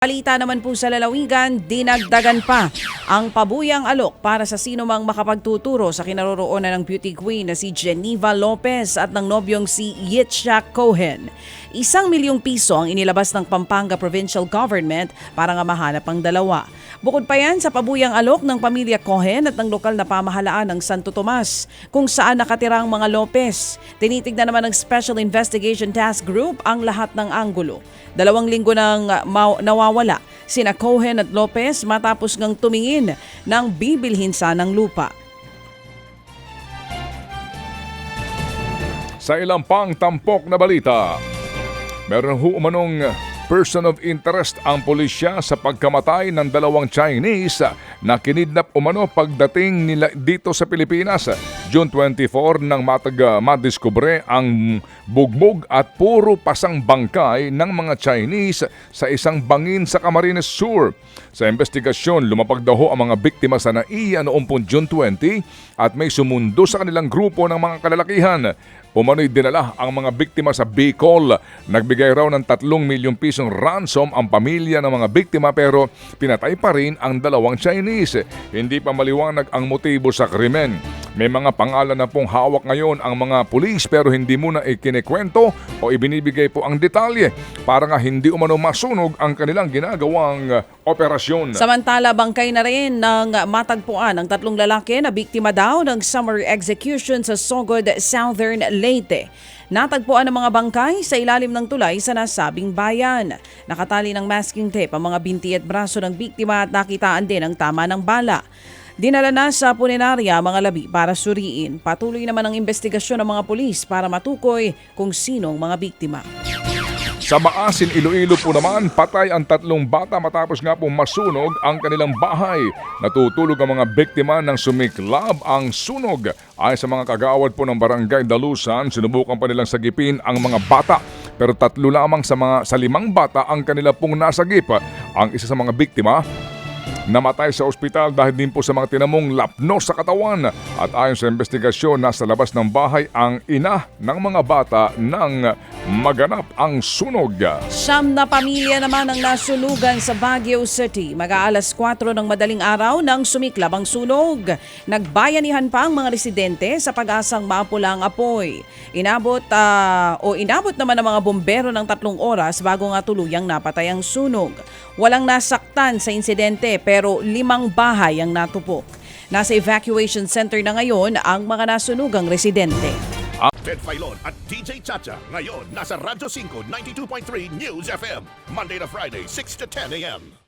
Balita naman po sa lalawigan, dinagdagan pa ang pabuyang alok para sa sino mang makapagtuturo sa kinaroroonan ng beauty queen na si Geneva Lopez at ng nobyong si Yitzhak Cohen. Isang milyong piso ang inilabas ng Pampanga Provincial Government para nga mahanap ang dalawa. Bukod pa yan sa pabuyang alok ng pamilya Cohen at ng lokal na pamahalaan ng Santo Tomas kung saan nakatira ang mga Lopez. Tinitignan naman ng Special Investigation Task Group ang lahat ng anggulo. Dalawang linggo nang maw- nawawala sina Cohen at Lopez matapos ngang tumingin ng bibilhin sanang lupa. Sa ilang pang tampok na balita, meron ho umanong person of interest ang pulisya sa pagkamatay ng dalawang Chinese na kinidnap umano pagdating nila dito sa Pilipinas. June 24 nang matag madiskubre ang bugmog at puro pasang bangkay ng mga Chinese sa isang bangin sa Camarines Sur. Sa investigasyon, lumapag daw ho ang mga biktima sa NAIA noong June 20 at may sumundo sa kanilang grupo ng mga kalalakihan. Umano'y dinala ang mga biktima sa Bicol. Nagbigay raw ng 3 milyong pisong ransom ang pamilya ng mga biktima pero pinatay pa rin ang dalawang Chinese. Hindi pa maliwanag ang motibo sa krimen. May mga pangalan na pong hawak ngayon ang mga pulis pero hindi muna ikinikwento o ibinibigay po ang detalye para nga hindi umano masunog ang kanilang ginagawang uh, operasyon. Samantala, bangkay na rin ng matagpuan ang tatlong lalaki na biktima daw ng summer execution sa Sogod, Southern Leyte. Natagpuan ang mga bangkay sa ilalim ng tulay sa nasabing bayan. Nakatali ng masking tape ang mga binti at braso ng biktima at nakitaan din ang tama ng bala. Dinala na sa punerarya mga labi para suriin. Patuloy naman ang investigasyon ng mga pulis para matukoy kung sinong mga biktima. Sa Maasin, Iloilo po naman, patay ang tatlong bata matapos nga pong masunog ang kanilang bahay. Natutulog ang mga biktima ng sumiklab ang sunog. Ayon sa mga kagawad po ng barangay Dalusan, sinubukan pa nilang sagipin ang mga bata. Pero tatlo lamang sa mga sa limang bata ang kanila pong nasagip. Ang isa sa mga biktima, Namatay sa ospital dahil din po sa mga tinamong lapno sa katawan. At ayon sa investigasyon, nasa labas ng bahay ang ina ng mga bata nang maganap ang sunog. Siyam na pamilya naman ang nasunugan sa Baguio City. Mag-aalas 4 ng madaling araw nang sumiklab ang sunog. Nagbayanihan pa ang mga residente sa pag-asang mapula ang apoy. Inabot ah, o inabot naman ng mga bombero ng tatlong oras bago nga tuluyang napatay ang sunog. Walang nasaktan sa insidente pero limang bahay ang natupok. Nasa evacuation center na ngayon ang mga nasunugang residente. Ted Filon at DJ Chacha. Ngayon, nasa Radyo 5, 92.3 News FM. Monday to Friday, 6 to 10 a.m.